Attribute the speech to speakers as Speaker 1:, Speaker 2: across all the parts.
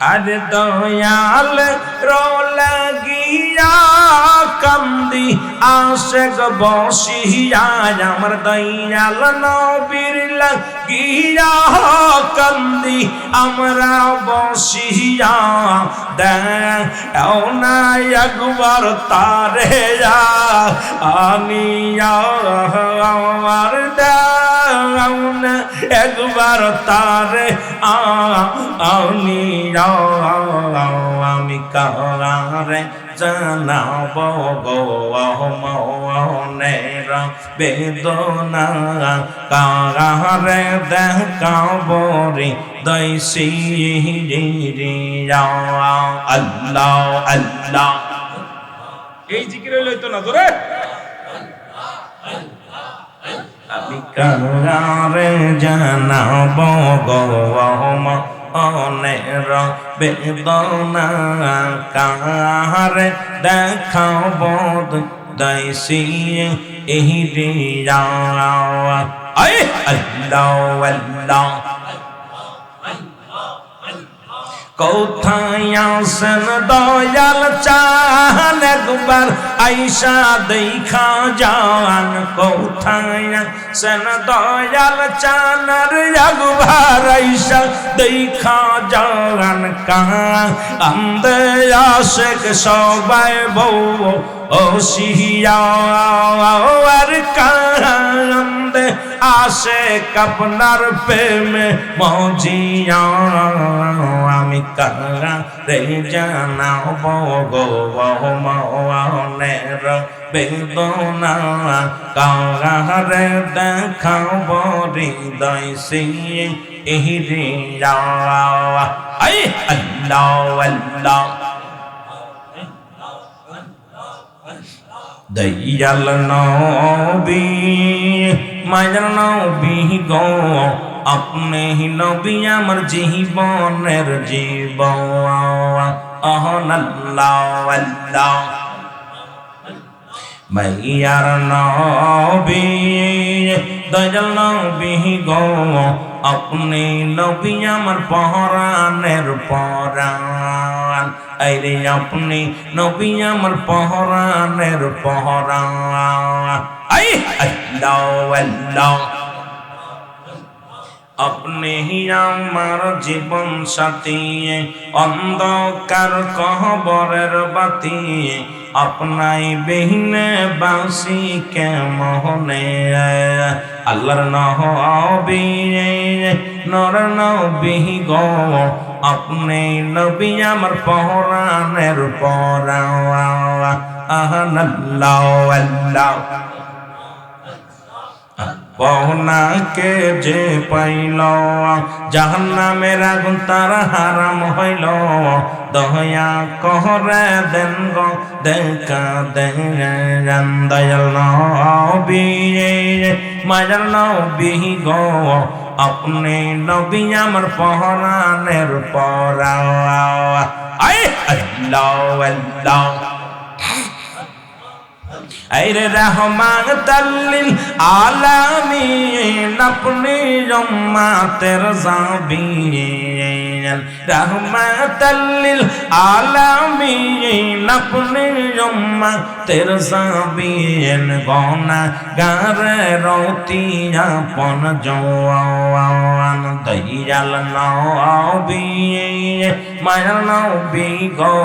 Speaker 1: আর দয়াল রোলাগিয়া কান্দি আশেক বসিয়া আমার দয়াল নবীর লাগিয়া কান্দি আমরা বসিয়া দেও একবার তারে আনিয়া আমার দেও একবার তারে আনি আমি কারে জানাব গো মনের বেদনা। কারে দেখাব রে দৈসি আল্লাহ আল্লাহ।
Speaker 2: এই জিকিরে লইতো না তোরে
Speaker 1: আমি কারে জানাব গো মনের বেদনা কারে দেখাব দাইসি এহি রিয়া আই আল্লাহ আল্লাহ, কোথায় আসেন দয়াল চান একবার আইসা দেখা যান, কোথায় আসেন দয়াল চানার আইসা, দেখা যান কান। আন্দে আশেক সবাই বউ ও সিহিয়া আর কান্দে আসে আপনার প্রেমে মজিয়া। আমি কারা রে জানাব গো মনের বেদনা। কারা দেখাব হৃদয় সে আই, আল্লাহ আল্লাহ। দয়াল নবী। মায়ার নবী গো আপনি নবী আমার জীবনের জীব আহ আল্লাহ আল্লাহ মাইয়ার নবী, দয়াল নবী গো, আপনি নবী আমার পহরানের পরাণ আইরে আপনি নবী আমার পহরানের পহরান। আই আল্লাহ আল্লাহ আপনি আমার জীবন সাথী অন্ধকার কহবরের বাতি আপনাই বেহিনে বাসি কে মোহনে আল্লাহর নহবি নর নবিহি গ আপনি নবী আমার পহরানের পরা আহ আল্লাহ আল্লাহ পহনাকে যে পাইল, জাহান্নামের আগুন তার হারাম হইল। দয়া কহরে দেন গো, দেখা দেন দয়াল নবী মায়ার নবী গো, আপনি নবী আমার পহরানের পরা আল্লাহ আল্লাহ। আইরে রহমান তাল্লিল আলামিন আপনি জম্মাতের জাবিন। রহমান তাল্লিল আলামিন আপনি জম্মাতের জাবিন গনা গারে রতিয়া পন জওয়ান দয়াল নবী মায়ার নবী গো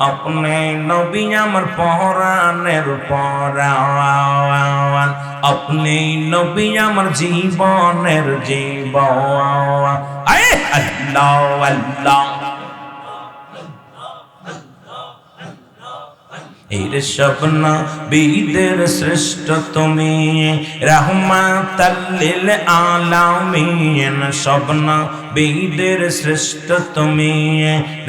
Speaker 1: আপনি নবী আমার পহরানের পরান আপনি নবী আমার জীবনের জীবন আয় আল্লাহ আল্লাহ এর স্বপ্ন বীদের শ্রেষ্ঠ তুমি। রহমাতাল্লিল আলামিন স্বপ্ন বিদের শ্রেষ্ঠ তুমি।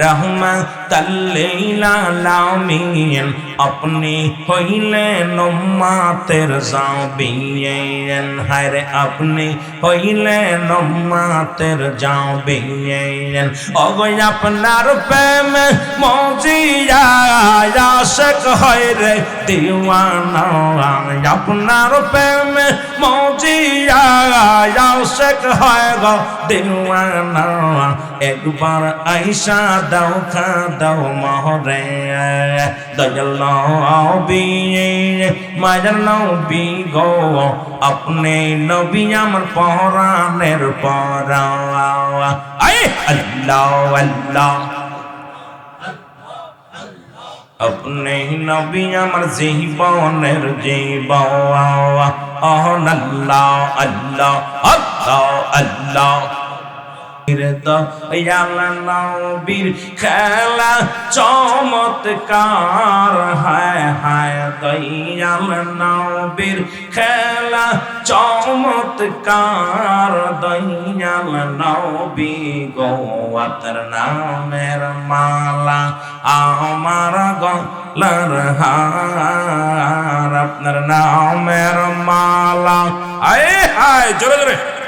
Speaker 1: রহমাতাল্লিল আলামিন আপনি হইলেন উম্মাতের জাবিয়েন হায়রে, আপনি হইলেন উম্মাতের জাবিয়েন অগয় আপনার প্রেম মজিয়া, আশক হয় রে দিওয়ানা। আপনার প্রেম মজিয়া, আশক হয় গো দিওয়ানা। না একবার আইসা দাও খা দাও মহরে। দয়াল নবী, মায়ার নবী গো, আপনি নবী আমার পরাণের পরা। আল্লাহ আল্লাহ। আপনি নবী আমার জীবনের জীবন আল্লাহ আল্লাহ আল্লাহ আল্লাহ। নবীর খেলা চমৎকার হায় হায় দয়াল নবীর খেলা চমৎকার দয়াল নবী গোয়াতর নামের মালা আমার গলার হার আপনার নামের মালা। আয় হায় জোরে জোরে।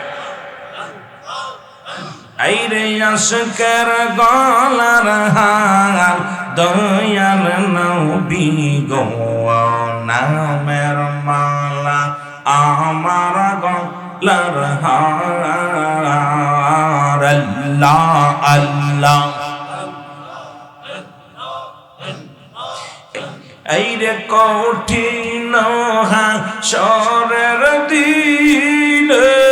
Speaker 1: আইরে আশকের গলার হার, দয়াল নবী গো, নামের মালা আমার গলার হার। আল্লাহ আল্লাহ। আইরে কঠিন হাসরের দিনে হর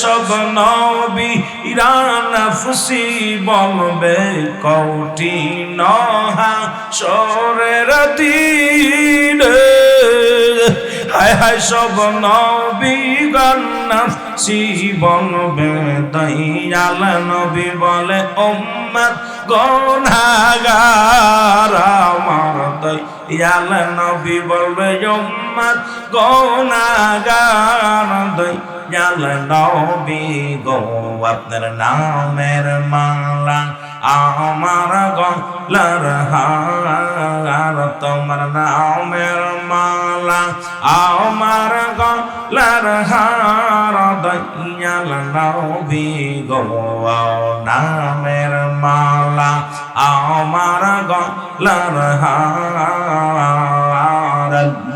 Speaker 1: সব নবী ইরানফসি বলবে কঠিন হাসরের দিনে হায় হায় সব নবী গন্নাফসি বলবে, দয়াল নবী বলে, উম্মত গনাগার আমার দয়াল নবী বলবে, উম্মত গনাগার দয়াল নবী গো, আপনার নামের মালা আমার গলার হার, তোমার নামের মালা আমার গলার হার দয়াল নবী গো নামের মালা আমার গলার হার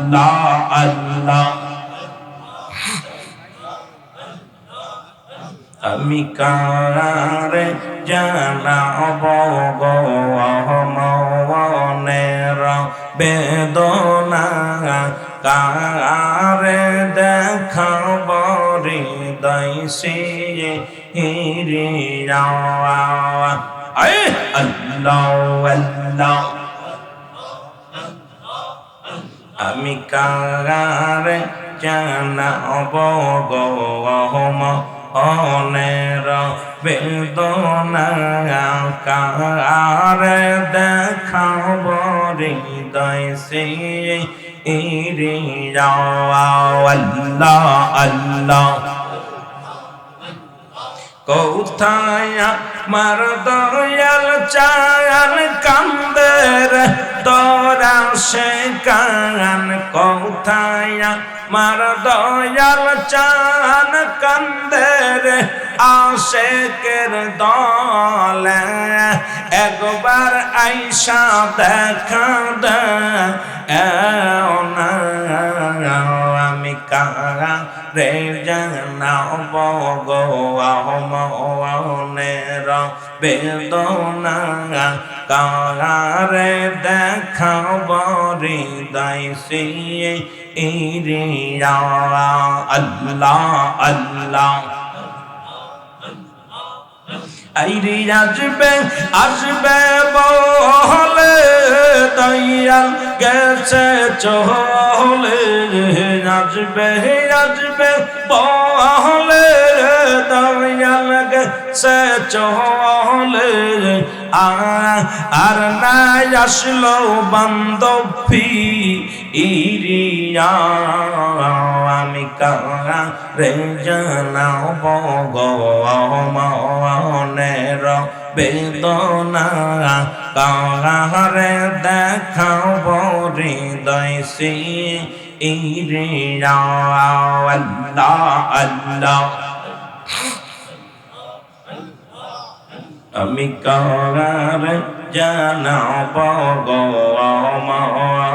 Speaker 1: আল্লাহ আল্লাহ। আমি কারে জানাব গো মনের বেদনা? কারে দেখাব হৃদয় সে হিরিয়া আল্লাহ আল্লাহ। আমি কারে জানাব গো অনের বেদনা কার দেখাব হৃদয় সে ইরি আল্লাহ আল্লাহ। কোথায় মার দয়াল চায়ান কান্দের তোরা সে কান কোথায় মার দয়াল চান কান্দের আশেকের দলে একবার আইসা দেখা দে আমি কারা রে জানাব গো মনের বেদনা কারে দেখাব হৃদয় সিয়ে ইরিয়া আল্লাহ আল্লাহ আইরে আসবে আসবে বলে দয়াল গেছে চলে আসবে আসবে বলে দয়াল গেছে চলে আর না আসলো বান্ধবী। ইরিয়া আমি কারা রে জানাব গো মনের বেদনা। কারে দেখাব হৃদয় সে ইরিয়া আল্লাহ আল্লাহ। আমি কারার জানাব গো মনের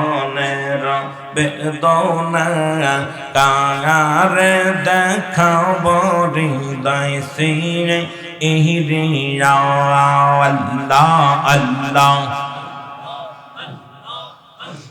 Speaker 1: বেদনা কারে দেখাব হৃদয় সিরে ইহরিয়া আল্লাহ আল্লাহ।